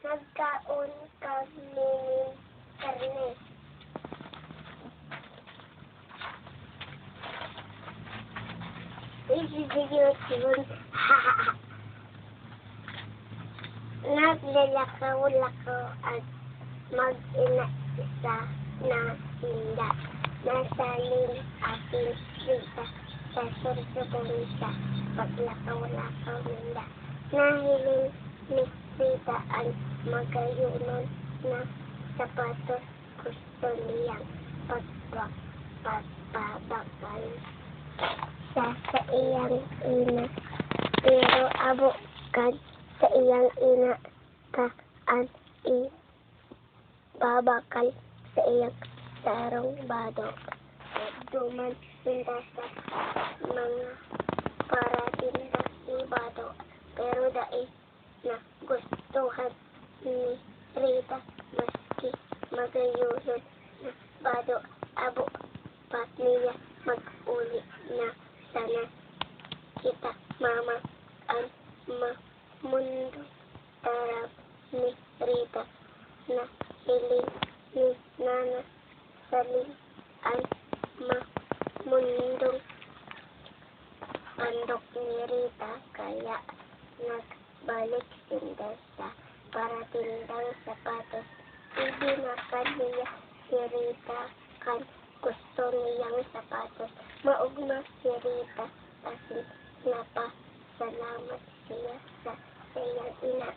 nagkaon kami karne. This Isisigil-sigil. Naglalakaw-lakaw at mag-ina isa na tinda. Nasaling ating sita sa sorso ko isa. Paglakaw-lakaw nila. Nahiling ni Sita ang magayunon na sapatos gusto niyang pagpapabakal sa sa iyang ina. Pero abo kad sa iyang ina ka ang i babakal sa iyang sarong badok. Duman sila sa parating na si badok. Pero dai na gustuhan ni Rita maski magayunon na badok abo pat niya mag-uli na sana kita mama ang ma mundo tarap ni Rita na hiling ni Nana Saling ang ma mundong andok ni Rita kaya nagbalik sinda sa para tindang sapatos ibinakan niya si Rita kan gusto niyang sapatos maugma si Rita kasi napa salamat siya sa iyang ina